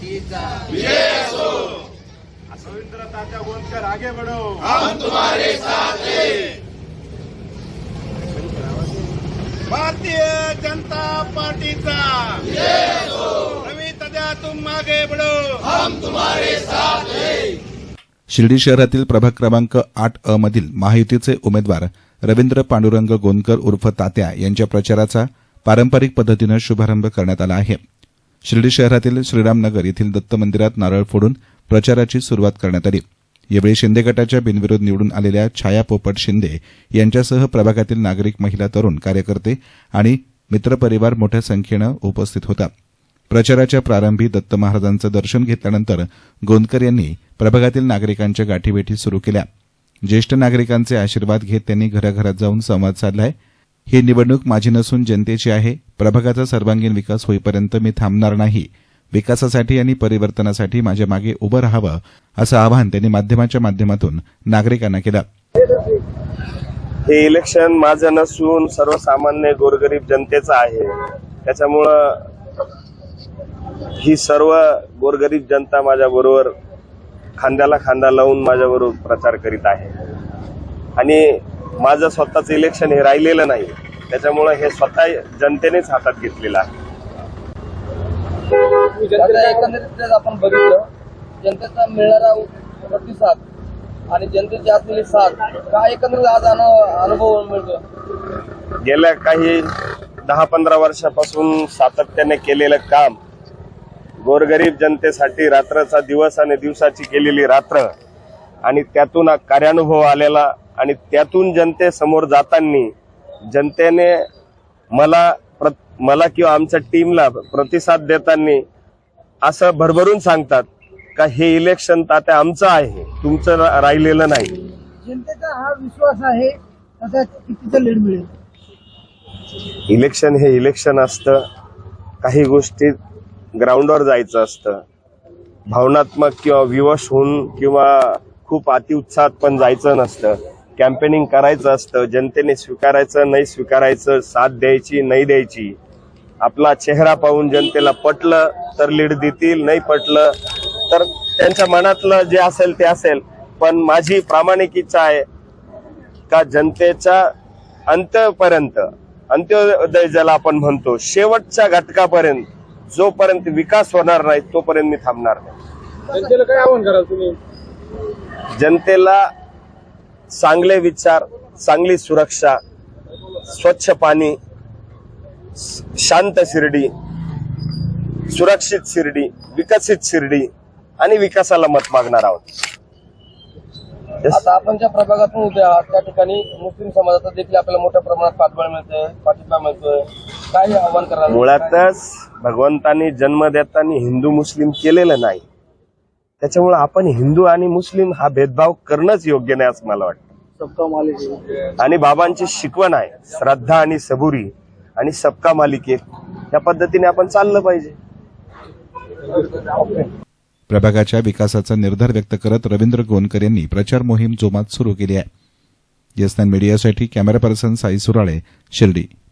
पार्टीचा रवींद्र तात्या गोंदकर आगे बढ़ो भारतीय जनता पार्टीचा. रवी तात्या तुम आगे बढ़ो. शिर्डी शहरातील प्रभाग क्रमांक आठ अ मधील महायुतीचे उमेदवार रवींद्र पांडुरंग गोंदकर उर्फ तात्या यांच्या प्रचाराचा पारंपरिक पद्धतीनं शुभारंभ करण्यात आला आहे. शिर्डी शहरातील श्रीरामनगर येथील दत्त मंदिरात नारळ फोडून प्रचाराची सुरुवात करण्यात आली. यावेळी शिंदे गटाच्या बिनविरोध निवडून आलेल्या छाया पोपट शिंदे यांच्यासह प्रभागातील नागरिक महिला तरुण कार्यकर्ते आणि मित्रपरिवार मोठ्या संख्येनं उपस्थित होता. प्रचाराच्या प्रारंभी दत्त महाराजांचं दर्शन घेतल्यानंतर गोंदकर यांनी प्रभागातील नागरिकांच्या गाठीभेटी सुरू केल्या. ज्येष्ठ नागरिकांचे आशीर्वाद घेत त्यांनी घराघरात जाऊन संवाद साधलाय. ही निवडणूक माझी नसून जनतेची आहे. प्रभागाचा सर्वांगीण विकास होईपर्यंत मी थांबणार नाही. विकासासाठी आणि परिवर्तनासाठी माझ्या मागे उभं राहावं असं आवाहन त्यांनी माध्यमाच्या माध्यमातून नागरिकांना केलं. हे इलेक्शन माझं नसून सर्वसामान्य गोरगरीब जनतेचं आहे. त्याच्यामुळं ही सर्व गोरगरीब जनता माझ्या बरोबर खांद्याला खांदा लावून माझ्याबरोबर प्रचार करीत आहे. आणि माझं स्वतःचं इलेक्शन हे राहिलेलं नाही. त्याच्यामुळं हे स्वतः जनतेनेच हातात घेतलेलं आहे. एकंदरीत आपण बघितलं जनतेचा मिळणारा प्रतिसाद आणि जनतेची असलेली साथ काय एकंदरीत आज अनु- अनुभव मिळतो गेल्या काही दहा पंधरा वर्षापासून सातत्याने केलेलं काम गोरगरीब जनतेसाठी रात्रचा दिवस आणि दिवसाची केलेली रात्र आणि त्यातून कार्यानुभव आलेला आणि त्यातून जनतेसमोर जाताना जनतेने मला मला किंवा आमच्या टीमला प्रतिसाद देताना असं भरभरून सांगतात का हे इलेक्शन तात्या आमचं आहे तुमचं राहिलेलं नाही. जनतेचा हा विश्वास आहे लीड मिळेल? इलेक्शन हे इलेक्शन असतं. काही गोष्टी ग्राउंडवर जायचं असतं. भावनात्मक किंवा विवश होऊन किंवा खूप अतिउत्साहात पण जायचं नसतं. कॅम्पेनिंग करायचं असतं जनतेने स्वीकारायचं नाही स्वीकारायचं साथ द्यायची नाही द्यायची. आपला चेहरा पाहून जनतेला पटलं तर लीड देतील नाही पटलं तर त्यांच्या मनातलं जे असेल ते असेल. पण माझी प्रामाणिक इच्छा आहे का जनतेच्या अंतपर्यंत अंत्योदय ज्याला आपण म्हणतो शेवटच्या घटकापर्यंत जोपर्यंत विकास होणार नाही तोपर्यंत मी थांबणार नाही. जनतेला काय आव्हान कराल तुम्ही? जनतेला चांगले विचार चांगली सुरक्षा स्वच्छ पाणी शांत शिर्डी सुरक्षित शिर्डी विकसित शिर्डी आणि विकासाला मत मागणार आहोत. आता आपण ज्या प्रभागातून उभे आहात त्या ठिकाणी मुस्लिम समाजाचा देखील आपल्याला मोठ्या प्रमाणात पाठबळ मिळतोय पाठिंबा मिळतोय. काय आव्हान कराल मुळातच भगवंतानी जन्म देताना हिंदू मुस्लिम केलेलं नाही. त्याच्यामुळे आपण हिंदू आणि मुस्लिम हा भेदभाव करणंच योग्य नाही असं मला वाटतं. सबका मालिक आणि बाबांची शिकवण आहे श्रद्धा आणि सबुरी आणि सबका मालिक एक. या पद्धतीने आपण चाललं पाहिजे. प्रभागाच्या विकासाचा निर्धार व्यक्त करत रवींद्र गोंदकर यांनी प्रचार मोहीम जोमात सुरू केली आहे. यस नाईन मीडियासाठी कॅमेरा पर्सन साई सुराळे शिर्डी.